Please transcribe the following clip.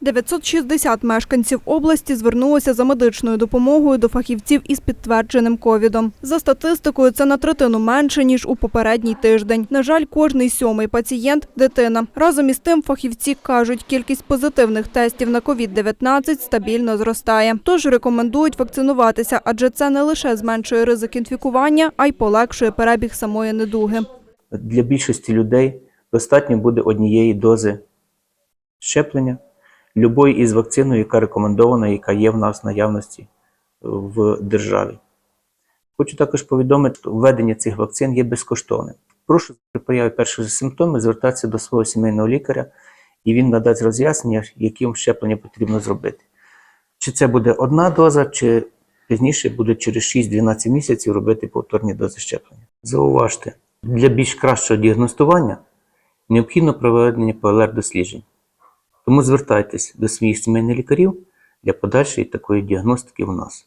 960 мешканців області звернулося за медичною допомогою до фахівців із підтвердженим ковідом. За статистикою, це на третину менше ніж у попередній тиждень. На жаль, кожний сьомий пацієнт дитина. Разом із тим, фахівці кажуть, кількість позитивних тестів на COVID-19 стабільно зростає. Тож рекомендують вакцинуватися, адже це не лише зменшує ризик інфікування, а й полегшує перебіг самої недуги. Для більшості людей достатньо буде однієї дози щеплення, любої із вакциною, яка рекомендована, яка є в нас в наявності в державі. Хочу також повідомити, що введення цих вакцин є безкоштовним. Прошу при появі перших симптомів звертатися до свого сімейного лікаря, і він надасть роз'яснення, яким щеплення потрібно зробити. Чи це буде одна доза, чи пізніше буде через 6-12 місяців робити повторні дози щеплення. Зауважте, для більш кращого діагностування необхідно проведення ПЛР-досліджень. Тому звертайтесь до своїх сімейних лікарів для подальшої такої діагностики у нас.